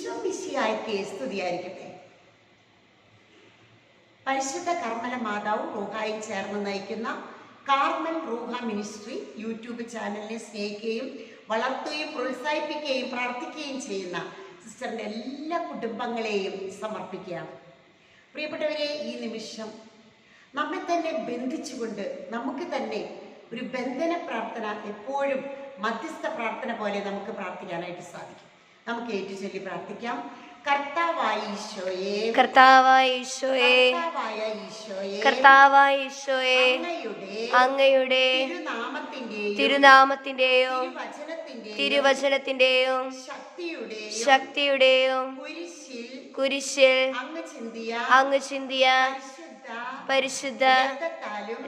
ഈശോ മിശിയായിക്ക് സ്തുതിയായിരിക്കട്ടെ. പരിശുദ്ധ കർമ്മല മാതാവും റൂഹായും ചേർന്ന് നയിക്കുന്ന കാർമൽ റൂഹ മിനിസ്ട്രി യൂട്യൂബ് ചാനലിനെ സ്നേഹിക്കുകയും വളർത്തുകയും പ്രോത്സാഹിപ്പിക്കുകയും പ്രാർത്ഥിക്കുകയും ചെയ്യുന്ന സിസ്റ്ററിന്റെ എല്ലാ കുടുംബങ്ങളെയും സമർപ്പിക്കുകയാണ്. പ്രിയപ്പെട്ടവരെ ഈ നിമിഷം നമ്മെ തന്നെ ബന്ധിച്ചുകൊണ്ട് നമുക്ക് തന്നെ ഒരു ബന്ധന പ്രാർത്ഥന എപ്പോഴും മധ്യസ്ഥ പ്രാർത്ഥന പോലെ നമുക്ക് പ്രാർത്ഥിക്കാനായിട്ട് സാധിക്കും. നമുക്ക് ഏറ്റുചൊല്ലി പ്രാർത്ഥിക്കാം. കർത്താവായ ഈശോയെ കർത്താവായ ഈശോയെ കർത്താവായ ഈശോയെ അങ്ങയുടെ തിരുനാമത്തിന്റെയോ തിരുവചനത്തിന്റെയും ശക്തിയുടെയും കുരിശിൽ അങ്ങ് ചിന്തിയ പരിശുദ്ധ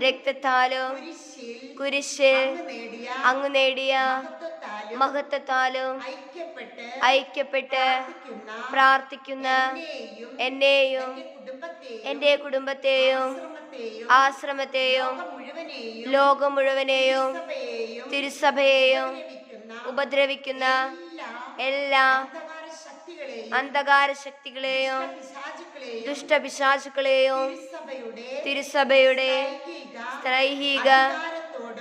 രക്തത്താലോ കുരിശിൽ അങ്ങ് നേടിയ മഹത്വത്താലും ഐക്യപ്പെട്ട് പ്രാർത്ഥിക്കുന്ന എന്നെയും എന്റെ എന്റെ കുടുംബത്തെയും ആശ്രമത്തെയും ലോകം മുഴുവനെയും സഭയെയും തിരുസഭയെയും ഉപദ്രവിക്കുന്ന എല്ലാ അന്ധകാര ശക്തികളെയും ദുഷ്ടപിശാചുക്കളെയും തിരുസഭയുടെ ത്രൈഹിക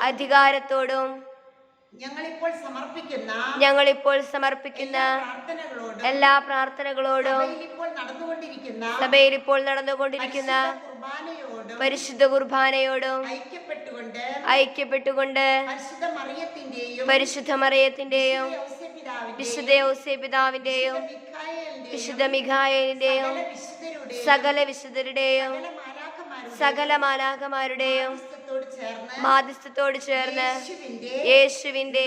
അധികാരത്തോടും ഞങ്ങളിപ്പോൾ സമർപ്പിക്കുന്ന ഞങ്ങളിപ്പോൾ സമർപ്പിക്കുന്ന എല്ലാ പ്രാർത്ഥനകളോടും സഭയിൽ ഇപ്പോൾ നടന്നുകൊണ്ടിരിക്കുന്ന പരിശുദ്ധ കുർബാനയോടും ഐക്യപ്പെട്ടുകൊണ്ട് പരിശുദ്ധ മറിയത്തിന്റെയും വിശുദ്ധ ഔസ്യ പിതാവിന്റെയും വിശുദ്ധ മിഖായലിന്റെയും സകല വിശുദ്ധരുടെയും സകല മാലാഖമാരുടെയും മാധ്യസ്ഥത്തോട് ചേർന്ന് യേശുവിന്റെ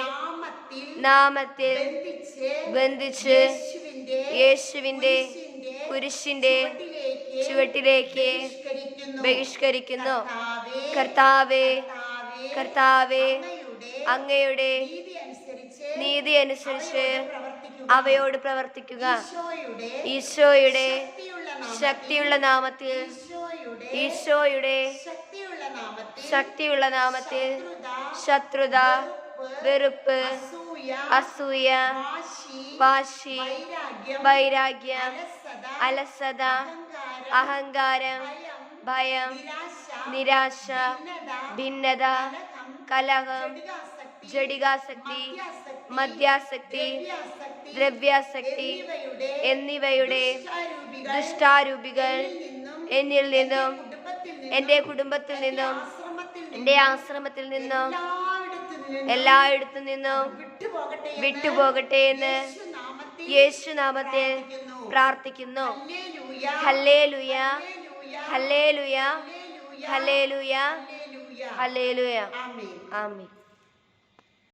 നാമത്തിൽ ബന്ധിച്ച് യേശുവിന്റെ കുരിശിന്റെ ചുവട്ടിലേക്ക് ബഹിഷ്കരിക്കുന്നു. കർത്താവേ, കർത്താവേ അങ്ങയുടെ നീതി അനുസരിച്ച് അവയോട് പ്രവർത്തിക്കുക. ഈശോയുടെ ശക്തിയുള്ള നാമത്തിൽ ഈശോയുടെ ശക്തിയുള്ള നാമത്തിൽ ശത്രുത, വെറുപ്പ് അസൂയ, വാശി, വൈരാഗ്യം, അലസത, അഹങ്കാരം, ഭയം, നിരാശ, ഭിന്നത, കലഹം ജഡികാസക്തി, ജഡികാസക്തി മദ്യാസക്തി, ദ്രവ്യാസക്തി, എന്നിവയുടെ ദുഷ്ടാരൂപികൾ എന്നിൽ നിന്നും എന്റെ കുടുംബത്തിൽ നിന്നും എന്റെ ആശ്രമത്തിൽ നിന്നും എല്ലായിടത്തു നിന്നും വിട്ടുപോകട്ടെ എന്ന് യേശുനാമത്തിൽ പ്രാർത്ഥിക്കുന്നു. ഹല്ലേലൂയ, ഹല്ലേലുയ. ഹല്ലേലൂയ. ഹല്ലേലുയ. ആമേൻ. ആമീൻ.